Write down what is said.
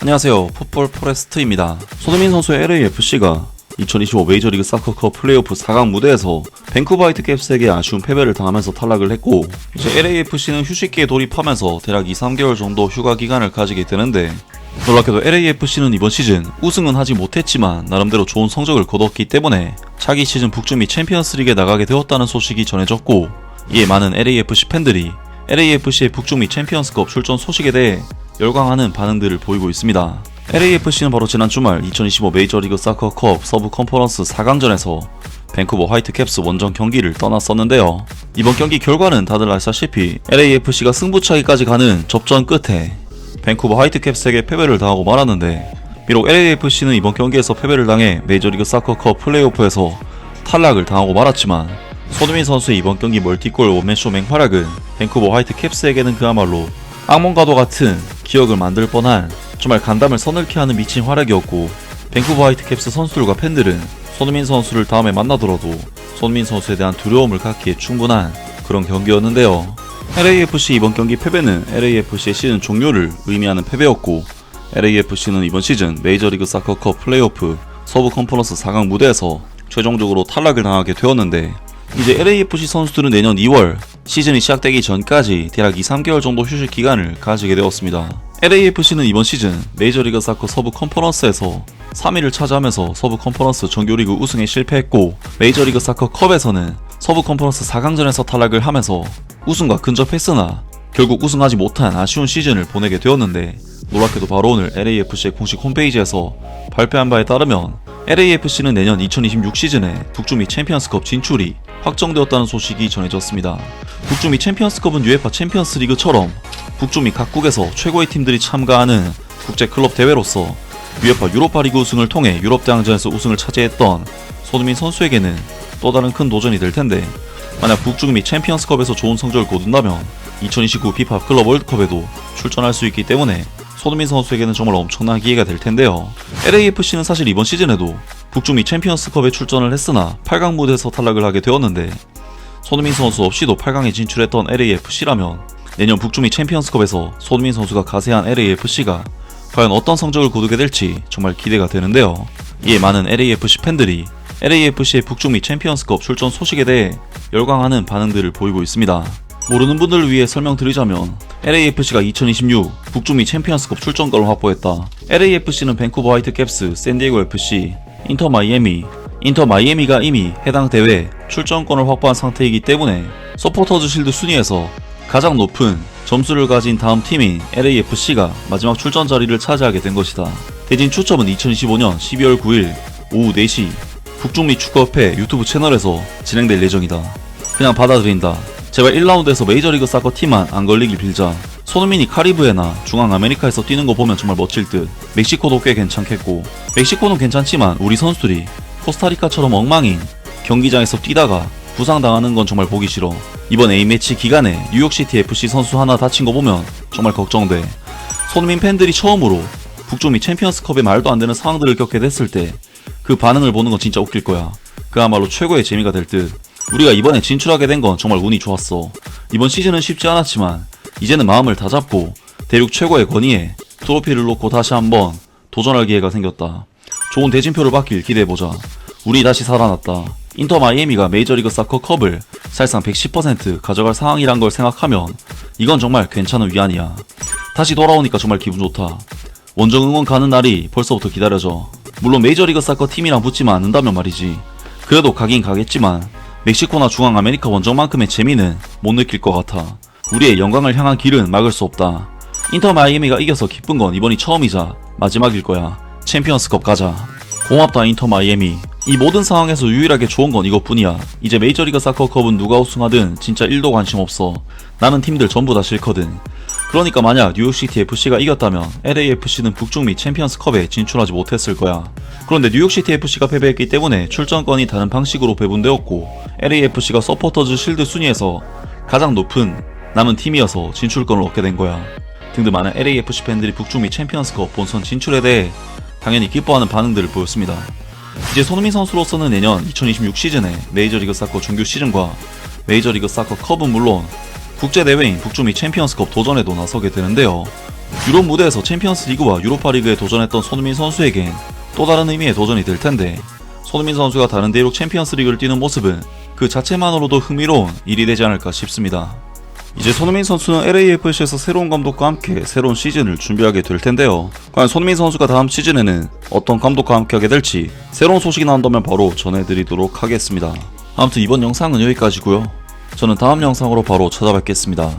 안녕하세요. 풋볼 포레스트입니다. 손흥민 선수의 LAFC가 2025 메이저리그 사커컵 플레이오프 4강 무대에서 밴쿠버 화이트캡스에게 아쉬운 패배를 당하면서 탈락을 했고 이제 LAFC는 휴식기에 돌입하면서 대략 2, 3개월 정도 휴가 기간을 가지게 되는데 놀랍게도 LAFC는 이번 시즌 우승은 하지 못했지만 나름대로 좋은 성적을 거뒀기 때문에 차기 시즌 북중미 챔피언스리그에 나가게 되었다는 소식이 전해졌고 이에 많은 LAFC 팬들이 LAFC의 북중미 챔피언스컵 출전 소식에 대해 열광하는 반응들을 보이고 있습니다. LAFC는 바로 지난 주말 2025 메이저리그 사커컵 서부 컨퍼런스 4강전에서 밴쿠버 화이트캡스 원정 경기를 떠났었는데요. 이번 경기 결과는 다들 아시다시피 LAFC가 승부차기까지 가는 접전 끝에 밴쿠버 화이트캡스에게 패배를 당하고 말았는데 비록 LAFC는 이번 경기에서 패배를 당해 메이저리그 사커컵 플레이오프에서 탈락을 당하고 말았지만 손흥민 선수의 이번 경기 멀티골 원맨쇼 맹활약은 밴쿠버 화이트캡스에게는 그야말로 악몽과도 같은 기억을 만들 뻔한 정말 간담을 서늘케 하는 미친 활약이었고 밴쿠버 화이트캡스 선수들과 팬들은 손흥민 선수를 다음에 만나더라도 손흥민 선수에 대한 두려움을 갖기에 충분한 그런 경기였는데요. LAFC 이번 경기 패배는 LAFC의 시즌 종료를 의미하는 패배였고 LAFC는 이번 시즌 메이저리그 사커컵 플레이오프 서부 컨퍼런스 4강 무대에서 최종적으로 탈락을 당하게 되었는데 이제 LAFC 선수들은 내년 2월 시즌이 시작되기 전까지 대략 2, 3개월 정도 휴식 기간을 가지게 되었습니다. LAFC는 이번 시즌 메이저리그 사커 서부 컨퍼런스에서 3위를 차지하면서 서부 컨퍼런스 정규리그 우승에 실패했고 메이저리그 사커 컵에서는 서부 컨퍼런스 4강전에서 탈락을 하면서 우승과 근접했으나 결국 우승하지 못한 아쉬운 시즌을 보내게 되었는데 놀랍게도 바로 오늘 LAFC의 공식 홈페이지에서 발표한 바에 따르면 LAFC는 내년 2026 시즌에 북중미 챔피언스컵 진출이 확정되었다는 소식이 전해졌습니다. 북중미 챔피언스컵은 UEFA 챔피언스 리그처럼 북중미 각국에서 최고의 팀들이 참가하는 국제 클럽 대회로서 UEFA 유로파 리그 우승을 통해 유럽 대항전에서 우승을 차지했던 손흥민 선수에게는 또 다른 큰 도전이 될 텐데 만약 북중미 챔피언스컵에서 좋은 성적을 거둔다면 2029 피파 클럽 월드컵에도 출전할 수 있기 때문에 손흥민 선수에게는 정말 엄청난 기회가 될 텐데요. LAFC는 사실 이번 시즌에도 북중미 챔피언스컵에 출전을 했으나 8강 무대에서 탈락을 하게 되었는데 손흥민 선수 없이도 8강에 진출했던 LAFC라면 내년 북중미 챔피언스컵에서 손흥민 선수가 가세한 LAFC가 과연 어떤 성적을 거두게 될지 정말 기대가 되는데요. 이에 많은 LAFC 팬들이 LAFC의 북중미 챔피언스컵 출전 소식에 대해 열광하는 반응들을 보이고 있습니다. 모르는 분들을 위해 설명드리자면 LAFC가 2026 북중미 챔피언스컵 출전권을 확보했다. LAFC는 밴쿠버 화이트캡스, 샌디에고 FC, 인터 마이애미, 인터 마이애미가 이미 해당 대회 출전권을 확보한 상태이기 때문에 서포터즈 실드 순위에서 가장 높은 점수를 가진 다음 팀인 LAFC가 마지막 출전 자리를 차지하게 된 것이다. 대진 추첨은 2025년 12월 9일 오후 4시 북중미 축구협회 유튜브 채널에서 진행될 예정이다. 그냥 받아들인다. 제발 1라운드에서 메이저리그 사커 팀만 안 걸리길 빌자. 손흥민이 카리브해나 중앙 아메리카에서 뛰는 거 보면 정말 멋질 듯. 멕시코도 꽤 괜찮겠고. 멕시코는 괜찮지만 우리 선수들이 코스타리카처럼 엉망인 경기장에서 뛰다가 부상당하는 건 정말 보기 싫어. 이번 A매치 기간에 뉴욕시티 FC 선수 하나 다친 거 보면 정말 걱정돼. 손흥민 팬들이 처음으로 북중미 챔피언스컵에 말도 안 되는 상황들을 겪게 됐을 때 그 반응을 보는 건 진짜 웃길 거야. 그야말로 최고의 재미가 될 듯. 우리가 이번에 진출하게 된 건 정말 운이 좋았어. 이번 시즌은 쉽지 않았지만 이제는 마음을 다 잡고 대륙 최고의 권위에 트로피를 놓고 다시 한번 도전할 기회가 생겼다. 좋은 대진표를 받길 기대해보자. 우리 다시 살아났다. 인터 마이애미가 메이저리그 사커 컵을 사실상 110% 가져갈 상황이란 걸 생각하면 이건 정말 괜찮은 위안이야. 다시 돌아오니까 정말 기분 좋다. 원정 응원 가는 날이 벌써부터 기다려져. 물론 메이저리그 사커 팀이랑 붙지만 않는다면 말이지. 그래도 가긴 가겠지만 멕시코나 중앙 아메리카 원정만큼의 재미는 못 느낄 것 같아. 우리의 영광을 향한 길은 막을 수 없다. 인터 마이애미가 이겨서 기쁜 건 이번이 처음이자 마지막일 거야. 챔피언스컵 가자. 고맙다 인터 마이애미. 이 모든 상황에서 유일하게 좋은 건 이것뿐이야. 이제 메이저리그 사커컵은 누가 우승하든 진짜 1도 관심 없어. 나는 팀들 전부 다 싫거든. 그러니까 만약 뉴욕시티 FC가 이겼다면 LAFC는 북중미 챔피언스컵에 진출하지 못했을 거야. 그런데 뉴욕시티 FC가 패배했기 때문에 출전권이 다른 방식으로 배분되었고 LAFC가 서포터즈 실드 순위에서 가장 높은 남은 팀이어서 진출권을 얻게 된 거야. 등등 많은 LAFC 팬들이 북중미 챔피언스컵 본선 진출에 대해 당연히 기뻐하는 반응들을 보였습니다. 이제 손흥민 선수로서는 내년 2026 시즌에 메이저리그 사커 정규 시즌과 메이저리그 사커 컵은 물론 국제 대회인 북중미 챔피언스컵 도전에도 나서게 되는데요. 유럽 무대에서 챔피언스 리그와 유로파 리그에 도전했던 손흥민 선수에겐 또 다른 의미의 도전이 될 텐데 손흥민 선수가 다른 대륙 챔피언스 리그를 뛰는 모습은 그 자체만으로도 흥미로운 일이 되지 않을까 싶습니다. 이제 손흥민 선수는 LAFC에서 새로운 감독과 함께 새로운 시즌을 준비하게 될 텐데요. 과연 손흥민 선수가 다음 시즌에는 어떤 감독과 함께 하게 될지 새로운 소식이 나온다면 바로 전해드리도록 하겠습니다. 아무튼 이번 영상은 여기까지고요. 저는 다음 영상으로 바로 찾아뵙겠습니다.